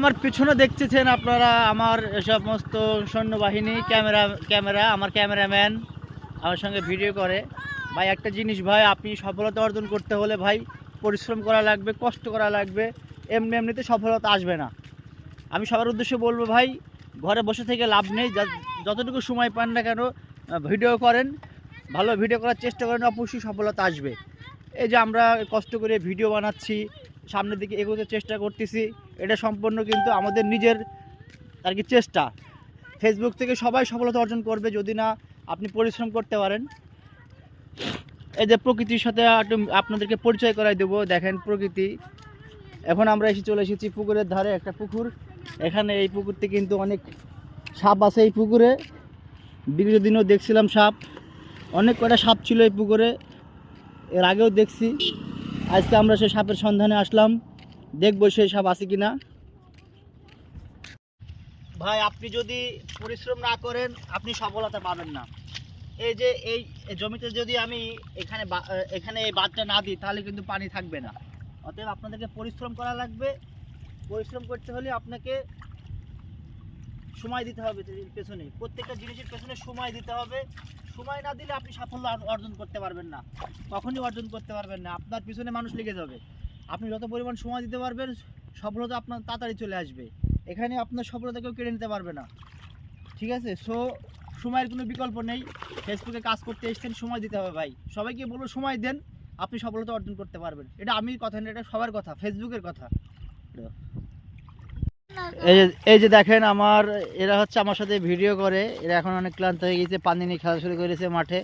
আমার পিছনে দেখতেছেন আপনারা আমার সমস্ত সৈন্যবাহিনী, ক্যামেরা ক্যামেরা, আমার ক্যামেরাম্যান আমার সঙ্গে ভিডিও করে। ভাই, একটা জিনিস ভাই, আপনি সফলতা অর্জন করতে হলে ভাই পরিশ্রম করা লাগবে, কষ্ট করা লাগবে, এমনি এমনিতে সফলতা আসবে না। আমি সবার উদ্দেশ্যে বলব ভাই, ঘরে বসে থেকে লাভ নেই যতটুকু সময় পান না কেন ভিডিও করেন, ভালো ভিডিও করার চেষ্টা করেন, অবশ্যই সফলতা আসবে। এই যে আমরা কষ্ট করে ভিডিও বানাচ্ছি, সামনের দিকে এগোতে চেষ্টা করতেছি এটা সম্পূর্ণ কিন্তু আমাদের নিজের আর কি চেষ্টা। ফেসবুক থেকে সবাই সফলতা অর্জন করবে যদি না আপনি পরিশ্রম করতে পারেন। এই যে প্রকৃতির সাথে আপনাদেরকে পরিচয় করাই দেবো। দেখেন প্রকৃতি। এখন আমরা এসে চলে এসেছি পুকুরের ধারে একটা পুকুর। এখানে এই পুকুরতে কিন্তু অনেক সাপ আছে এই পুকুরে। বিগত দিনেও দেখছিলাম সাপ। অনেক কটা সাপ ছিল এই পুকুরে। এর আগেও দেখছি। আজকে আমরা সেই সাপের সন্ধানে আসলাম। দেখব সেই সাপ আছে কিনা। ভাই, আপনি যদি পরিশ্রম না করেন, আপনি সফলতা পাবেন না। এই যে এই জমিতে যদি আমি এখানে এখানে এই বাঁধটা না দিই, তাহলে কিন্তু পানি থাকবে না। অতএব আপনাদেরকে পরিশ্রম করা লাগবে। পরিশ্রম করতে হলে আপনাকে সময় দিতে হবে পেছনে। প্রত্যেকটা জিনিসের পেছনে সময় দিতে হবে। সময় না দিলে আপনি সাফল্য অর্জন করতে পারবেন না। কখনই অর্জন করতে পারবেন না। আপনার পিছনে মানুষ লেগে যাবে। আপনি যত পরিমাণ সময় দিতে পারবেন, সফলতা আপনার তাড়াতাড়ি চলে আসবে। এখানে আপনার সফলতা কেউ কেড়ে নিতে পারবে না। ঠিক আছে? সো সময়ের কোনো বিকল্প নেই। ফেসবুকে কাজ করতে এসছেন, সময় দিতে হবে ভাই। সবাইকে বলব, সময় দেন, আপনি সফলতা অর্জন করতে পারবেন। এটা আমি কথা না, এটা সবার কথা ফেসবুকের কথা। এই যে দেখেন আমার, এরা হচ্ছে আমার সাথে ভিডিও করে। এরা এখন অনেক ক্লান্ত হয়ে গেছে, পানি নিয়ে খেলা শুরু করেছে মাঠে।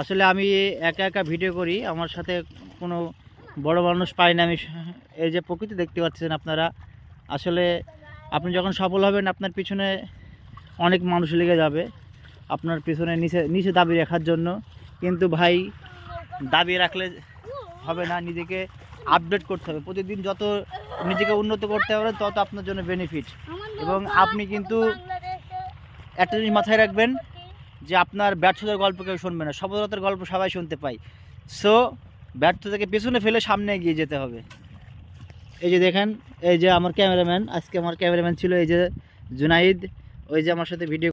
আসলে আমি একা একা ভিডিও করি। আমার সাথে কোনো বড় মানুষ পাই না, আমি এই যে প্রকৃতি দেখতে পাচ্ছেন আপনারা। আসলে আপনি যখন সফল হবেন, আপনার পিছনে অনেক মানুষ লেগে যাবে, আপনার পিছনে নিচে নিচে দাবি রাখার জন্য। কিন্তু ভাই, দাবি রাখলে হবে না, নিজেকে আপডেট করতে হবে। প্রতিদিন যত নিজেকে উন্নত করতে পারবেন তত আপনার জন্য বেনিফিট এবং আপনি কিন্তু একটা জিনিস মাথায় রাখবেন যে আপনার ব্যর্থতার গল্প কেউ শুনবে না, সফলতার গল্প সবাই শুনতে পাই সো ব্যর্থতাকে পেছনে ফেলে সামনে এগিয়ে যেতে হবে। এই যে দেখেন, এই যে আমার ক্যামেরাম্যান, আজকে আমার ক্যামেরাম্যান ছিল এই যে জুনাইদ, ওই যে আমার সাথে ভিডিও